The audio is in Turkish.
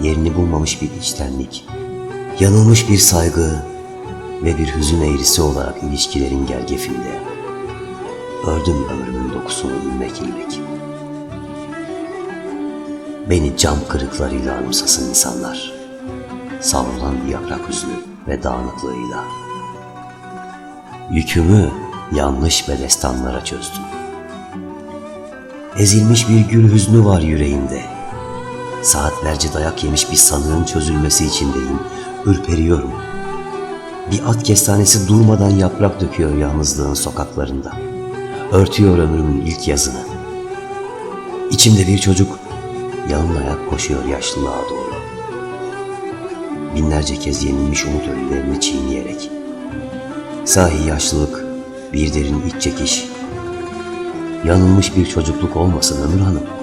yerini bulmamış bir içtenlik, yanılmış bir saygı ve bir hüzün eğrisi olarak ilişkilerin gergefinde ördüm ömrümün dokusunu ilmek ilmek. Beni cam kırıklarıyla anımsasın insanlar, savrulan yaprak hüznü ve dağınıklığıyla. Yükümü yanlış bedestanlara çözdüm. Ezilmiş bir gül hüznü var yüreğimde. Saatlerce dayak yemiş bir sanığın çözülmesi içindeyim. Ürperiyorum. Bir at kestanesi durmadan yaprak döküyor yalnızlığın sokaklarında. Örtüyor ömrümün ilk yazını. İçimde bir çocuk yalın ayak koşuyor yaşlılığa doğru. Binlerce kez yenilmiş umut ölülerini çiğneyerek. Sahi yaşlılık bir derin iç çekiş. Yanılmış bir çocukluk olmasın Ömür Hanım.